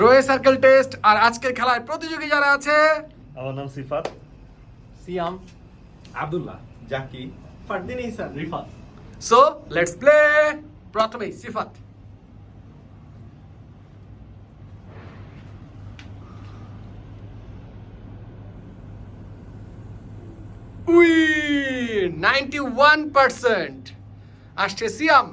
ড্রয়ে circle test আর আজকের খেলায় প্রতিযোগী যারা আছে? আমার নাম Sifat. Siam. Abdullah. Zaki. Fardin Ihsan Rifat. So let's play প্রথমেই Sifat. We ninety one percent আসছে Siam.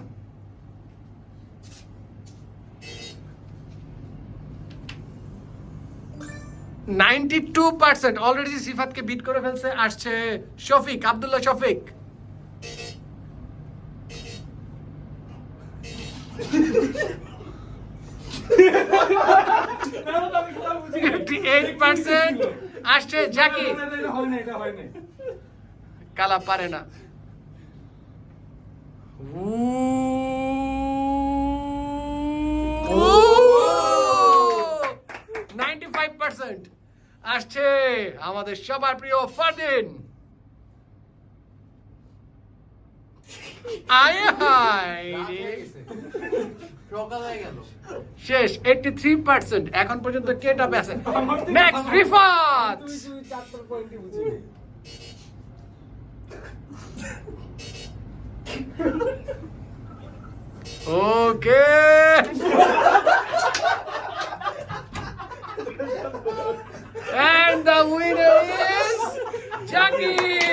Ninety two percent already সিফাতকে beat করে ফেলছে আসছে শফিক আব্দুল্লাহ শফিক। এইট পার্সেন্ট আসছে জাকি না কালা পারে না। Ninety five percent. আসছে আমাদের সবার প্রিয় ফারদিন। আয় হায় শেষ এইটটি থ্রি পার্সেন্ট এখন পর্যন্ত কে টপে আছে? Next Rifat okay Jackie!